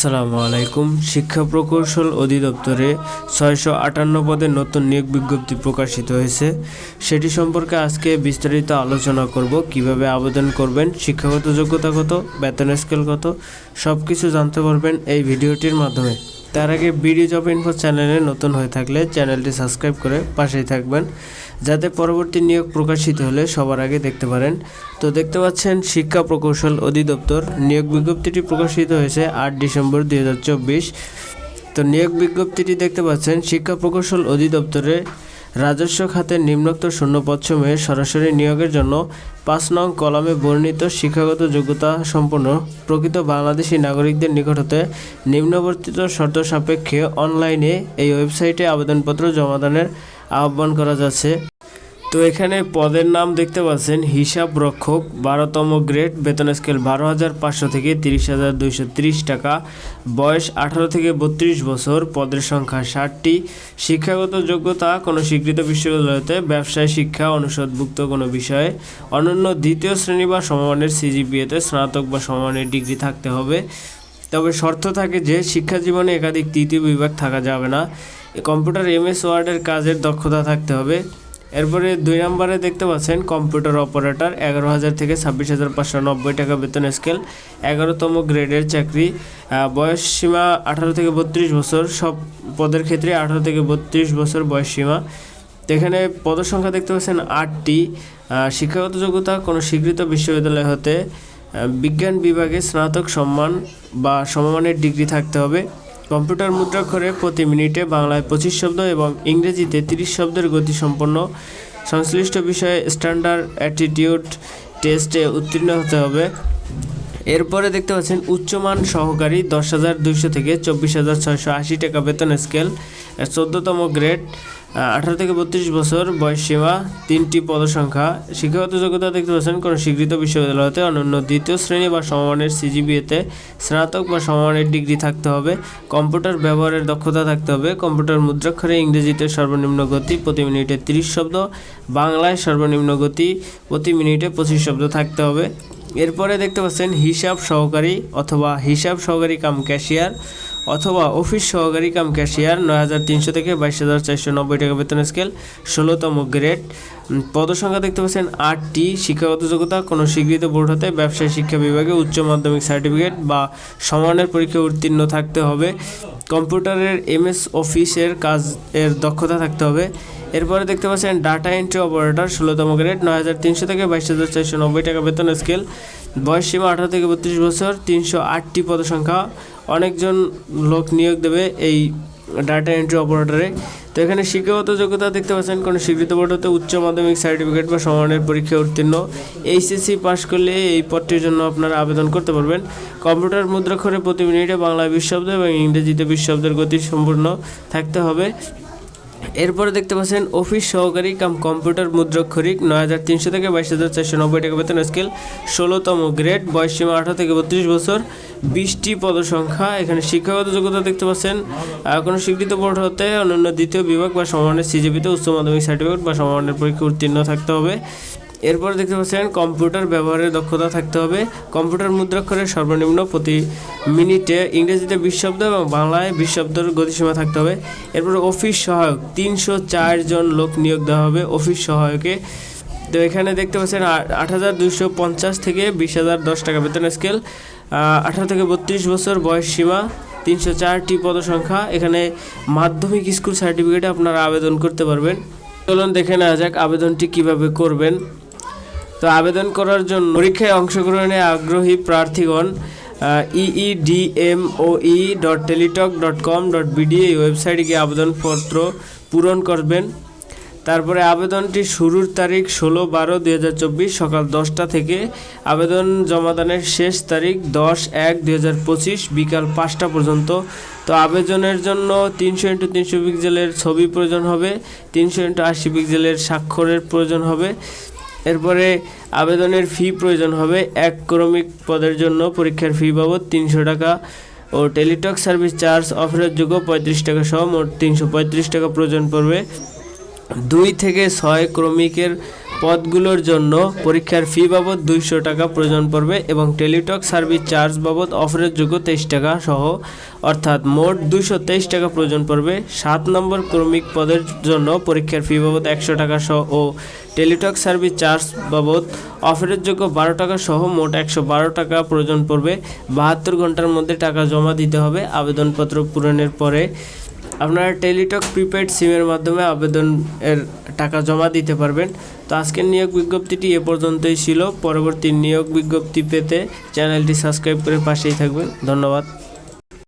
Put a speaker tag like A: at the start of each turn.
A: আসসালামু আলাইকুম। শিক্ষা প্রকৌশল অধিদপ্তরে ছয়শো আটান্ন পদে নতুন নিয়োগ বিজ্ঞপ্তি প্রকাশিত হয়েছে। সেটি সম্পর্কে আজকে বিস্তারিত আলোচনা করব। কীভাবে আবেদন করবেন, শিক্ষাগত যোগ্যতা কত, বেতন স্কেল কত সব কিছু জানতে পারবেন এই ভিডিওটির মাধ্যমে। তার আগে বিডি জব ইনফো চ্যানেলে নতুন হয়ে থাকলে চ্যানেলটি সাবস্ক্রাইব করে পাশেই থাকবেন, যাতে পরবর্তী নিয়োগ প্রকাশিত হলে সবার আগে দেখতে পারেন। তো দেখতে পাচ্ছেন শিক্ষা প্রকৌশল অধিদপ্তর, নিয়োগ বিজ্ঞপ্তিটি প্রকাশিত হয়েছে আট ডিসেম্বর দু হাজার চব্বিশ। তো নিয়োগ বিজ্ঞপ্তিটি দেখতে পাচ্ছেন শিক্ষা প্রকৌশল অধিদপ্তরে রাজস্ব খাতে নিম্নোক্ত শূন্যপদসমূহে সরাসরি নিয়োগের জন্য পাঁচ নং কলামে বর্ণিত শিক্ষাগত যোগ্যতা সম্পন্ন প্রকৃত বাংলাদেশি নাগরিকদের নিকট হতে নিম্নবর্তিত শর্ত সাপেক্ষে অনলাইনে এই ওয়েবসাইটে আবেদনপত্র জমাদানের আহ্বান করা যাচ্ছে। তো এখানে পদের নাম দেখতে পাচ্ছেন হিসাব রক্ষক, বারোতম গ্রেড, বেতন স্কেল বারো হাজার পাঁচশো থেকে তিরিশ হাজার দুইশো তিরিশ টাকা। বয়স আঠারো থেকে বত্রিশ বছর, পদের সংখ্যা ষাটটি। শিক্ষাগত যোগ্যতা, কোনো স্বীকৃত বিশ্ববিদ্যালয়তে ব্যবসায় শিক্ষা, অনুষদভুক্ত কোনো বিষয়ে। অনন্য দ্বিতীয় শ্রেণি বা সমমানের সিজিপিএতে স্নাতক বা সমমানের ডিগ্রি থাকতে হবে। তবে শর্ত থাকে যে, শিক্ষা জীবনে একাধিক তৃতীয় বিভাগ থাকা যাবে না। কম্পিউটার এমএস ওয়ার্ডের কাজের দক্ষতা থাকতে হবে। এরপরে দুই নম্বরে দেখতে পাচ্ছেন কম্পিউটার অপারেটর এগারো হাজার থেকে ছাব্বিশ হাজার পাঁচশো নব্বই টাকা বেতন স্কেল। এগারোতম গ্রেডের চাকরি বয়স সীমা আঠারো থেকে বত্রিশ বছর, সব পদের ক্ষেত্রে আঠারো থেকে বত্রিশ বছর বয়স সীমা। এখানে পদসংখ্যা দেখতে পাচ্ছেন আটটি। শিক্ষাগত যোগ্যতা কোনো স্বীকৃত বিশ্ববিদ্যালয় হতে বিজ্ঞান বিভাগে স্নাতক সম্মান বা সমমানের ডিগ্রি থাকতে হবে। কম্পিউটার মুদ্রাক্ষরে প্রতি মিনিটে বাংলায় পঁচিশ শব্দ এবং ইংরেজিতে তিরিশ শব্দের গতি সম্পন্ন সংশ্লিষ্ট বিষয়ে স্ট্যান্ডার্ড অ্যাটিটিউড টেস্টে উত্তীর্ণ হতে হবে। এরপরে দেখতে পাচ্ছেন উচ্চমান সহকারী দশ হাজার দুইশো থেকে চব্বিশ হাজার ছয়শো আশি টাকা বেতন স্কেল চোদ্দতম গ্রেড আঠারো থেকে বত্রিশ বছর বয়স সীমা, তিনটি পদসংখ্যা। শিক্ষাগত যোগ্যতা দেখতে পাচ্ছেন কোনো স্বীকৃত বিশ্ববিদ্যালয়তে অনন্য দ্বিতীয় শ্রেণি বা সমমানের সিজিবিএতে স্নাতক বা সমমানের ডিগ্রি থাকতে হবে। কম্পিউটার ব্যবহারের দক্ষতা থাকতে হবে। কম্পিউটার মুদ্রাক্ষরে ইংরেজিতে সর্বনিম্ন গতি প্রতি মিনিটে তিরিশ শব্দ, বাংলায় সর্বনিম্ন গতি প্রতি মিনিটে পঁচিশ শব্দ থাকতে হবে। এরপরে দেখতে পাচ্ছেন হিসাব সহকারী অথবা হিসাব সহকারী কাম ক্যাশিয়ার অথবা অফিস সহকারী কাম ক্যাশিয়ার নয় হাজার তিনশো থেকে বাইশ হাজার চারশো নব্বই টাকা বেতন স্কেল, ষোলোতম গ্রেড। পদসংখ্যা দেখতে পাচ্ছেন আটটি, শিক্ষাগত যোগ্যতা কোনো স্বীকৃত বোর্ড হতে ব্যবসায় শিক্ষা বিভাগে উচ্চ মাধ্যমিক সার্টিফিকেট বা সমানের পরীক্ষায় উত্তীর্ণ থাকতে হবে। কম্পিউটারের এমএস অফিসের কাজ, এর দক্ষতা থাকতে হবে। এরপরে দেখতে পাচ্ছেন ডাটা এন্ট্রি অপারেটর ষোলোতম গ্রেড নয় হাজার তিনশো থেকে বাইশ হাজার চারশো নব্বই টাকা বেতন স্কেল বয়স সীমা আঠারো থেকে বত্রিশ বছর, তিনশো আটটি পদসংখ্যা অনেকজন লোক নিয়োগ দেবে এই ডাটা এন্ট্রি অপারেটরে তো এখানে শিক্ষাগত যোগ্যতা দেখতে পাচ্ছেন, কোনো স্বীকৃত বোর্ড হতে উচ্চ মাধ্যমিক সার্টিফিকেট বা সমানের পরীক্ষায় উত্তীর্ণ। এইচএসসি পাশ করলে এই পদটির জন্য আপনারা আবেদন করতে পারবেন। কম্পিউটার মুদ্রাক্ষরে প্রতি মিনিটে বাংলা বিশ শব্দ এবং ইংরেজিতে বিশ শব্দের গতি সম্পূর্ণ থাকতে হবে। এরপরে দেখতে পাচ্ছেন অফিস সহকারী কাম কম্পিউটার মুদ্রাক্ষরিক নয় হাজার তিনশো থেকে বাইশ হাজার চারশো নব্বই টাকা বেতন স্কেল, ষোলোতম গ্রেড বয়স সীমা আঠারো থেকে বত্রিশ বছর, বিশটি পদসংখ্যা। এখানে শিক্ষাগত যোগ্যতা দেখতে পাচ্ছেন কোনো স্বীকৃত বোর্ড হতে অন্যান্য দ্বিতীয় বিভাগ বা সমানের সিজিপিতে উচ্চ মাধ্যমিক সার্টিফিকেট বা সমানের পরীক্ষা উত্তীর্ণ থাকতে হবে। এরপর দেখতে পাচ্ছেন, কম্পিউটার ব্যবহারের দক্ষতা থাকতে হবে। কম্পিউটার মুদ্রাক্ষরের সর্বনিম্ন প্রতি মিনিটে ইংরেজিতে বিশ শব্দ এবং বাংলায় বিশ গতিসীমা থাকতে হবে। এরপর অফিস সহায়ক, তিনশো জন লোক নিয়োগ দেওয়া হবে অফিস সহায়কে। তো এখানে দেখতে পাচ্ছেন আট হাজার দুইশো পঞ্চাশ থেকে বিশ হাজার দশ টাকা বেতন স্কেল। আঠারো থেকে বত্রিশ বছর বয়স সীমা, তিনশো চারটি পদসংখ্যা। এখানে মাধ্যমিক স্কুল সার্টিফিকেটে আপনারা আবেদন করতে পারবেন। চলুন দেখে নেওয়া যাক আবেদনটি কীভাবে করবেন। তো আবেদন করার জন্য পরীক্ষায় অংশগ্রহণে আগ্রহী প্রার্থীগণ EEDMOE dot Teletalk dot com dot BD এই ওয়েবসাইটে গিয়ে আবেদনপত্র পূরণ করবেন। তারপরে আবেদনটি শুরুর তারিখ ষোলো বারো দুই হাজার চব্বিশ সকাল দশটা থেকে। আবেদন জমাদানের শেষ তারিখ দশ এক দুই হাজার পঁচিশ বিকাল পাঁচটা পর্যন্ত। তো আবেদনের জন্য তিনশো ইন্টু তিনশো পিক্সেলের ছবি প্রয়োজন হবে, তিনশো ইন্টু আশি পিক্সেলের স্বাক্ষরের প্রয়োজন হবে। এরপরে আবেদনের ফি প্রয়োজন হবে এক ক্রমিক পদের জন্য। পরীক্ষার ফি বাবদ তিনশো টাকা ও টেলিটক সার্ভিস চার্জ অফারের যোগ্য পঁয়ত্রিশ টাকা সহ মোট তিনশো পঁয়ত্রিশ টাকা প্রয়োজন পড়বে। দুই থেকে ছয় ক্রমিকের পদগুলোর জন্য পরীক্ষার ফি বাবদ দুইশো টাকা প্রয়োজন পড়বে এবং টেলিটক সার্ভিস চার্জ বাবদ অফারের যোগ্য তেইশ টাকা সহ, অর্থাৎ মোট দুইশো তেইশ টাকা প্রয়োজন পড়বে। সাত নম্বর ক্রমিক পদের জন্য পরীক্ষার ফি বাবদ একশো টাকা সহ ও টেলিটক সার্ভিস চার্জ বাবদ অফারের যোগ্য বারো টাকা সহ মোট একশো বারো টাকা প্রয়োজন পড়বে। বাহাত্তর ঘণ্টার মধ্যে টাকা জমা দিতে হবে। আবেদনপত্র পূরণের পরে আপনারা টেলিটক প্রিপেড সিমের মাধ্যমে আবেদনের টাকা জমা দিতে পারবেন। তো আজকের নিয়োগ বিজ্ঞপ্তিটি এ পর্যন্তই ছিল। পরবর্তী নিয়োগ বিজ্ঞপ্তি পেতে চ্যানেলটি সাবস্ক্রাইব করে পাশেই থাকবেন। ধন্যবাদ।